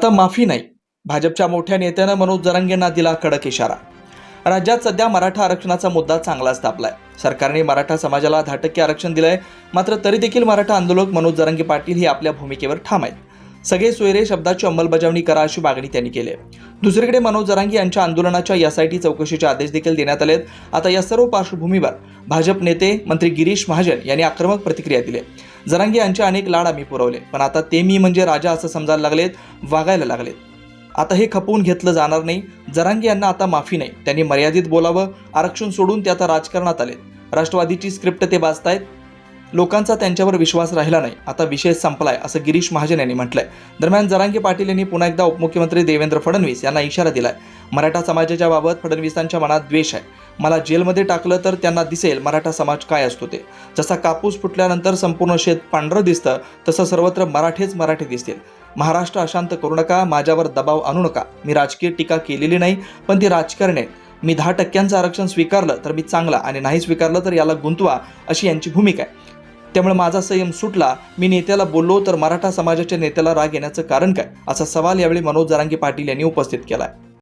आता माफी नाही. भाजपच्या मोठ्या नेत्यानं मनोज जरांगेंना दिला कडक इशारा. राज्यात सध्या मराठा आरक्षणाचा मुद्दा चांगलाच तापलाय. सरकारने मराठा समाजाला दहा टक्के आरक्षण दिलंय मात्र तरी देखील मराठा आंदोलक मनोज जरांगे पाटील हे आपल्या भूमिकेवर ठाम आहेत. सगळे सोयरे शब्दाची अंमलबजावणी करा अशी मागणी त्यांनी केली आहे. दुसरीकडे मनोज जरांगी यांच्या आंदोलनाच्या एसआयटी चौकशीचे आदेश देखील देण्यात आले आता या सर्व पार्श्वभूमीवर भाजप नेते मंत्री गिरीश महाजन यांनी आक्रमक प्रतिक्रिया दिली जरांगी यांचे अनेक लाड आम्ही पुरवले पण आता ते मी म्हणजे राजा असं समजायला लागलेत वागायला लागलेत. आता हे खपवून घेतलं जाणार नाही. जरांगी यांना आता माफी नाही. त्यांनी मर्यादित बोलावं आरक्षण सोडून ते आता राजकारणात आले राष्ट्रवादीची स्क्रिप्ट ते वाचतायत. लोकांचा त्यांच्यावर विश्वास राहिला नाही. आता विषय संपलाय असं गिरीश महाजन यांनी म्हटलंय. दरम्यान जरांगे पाटील यांनी पुन्हा एकदा उपमुख्यमंत्री देवेंद्र फडणवीस यांना इशारा दिलाय. मराठा समाजाच्या बाबत फडणवीसांच्या मनात द्वेष आहे. मला जेलमध्ये टाकलं तर त्यांना दिसेल मराठा समाज काय असतो ते. जसा कापूस फुटल्यानंतर संपूर्ण शेत पांढरं दिसतं तसं सर्वत्र मराठेच मराठे दिसतील. महाराष्ट्र अशांत करू नका माझ्यावर दबाव आणू नका. मी राजकीय टीका केलेली नाही पण ती राजकारणी. मी दहा टक्क्यांचं आरक्षण स्वीकारलं तर मी चांगला आणि नाही स्वीकारलं तर याला गुंतवा अशी यांची भूमिका आहे. त्यामुळे माझा संयम सुटला. मी नेत्याला बोललो तर मराठा समाजाच्या नेत्याला राग येण्याचं कारण काय? असा सवाल यावेळी मनोज जरांगे पाटील यांनी उपस्थित केला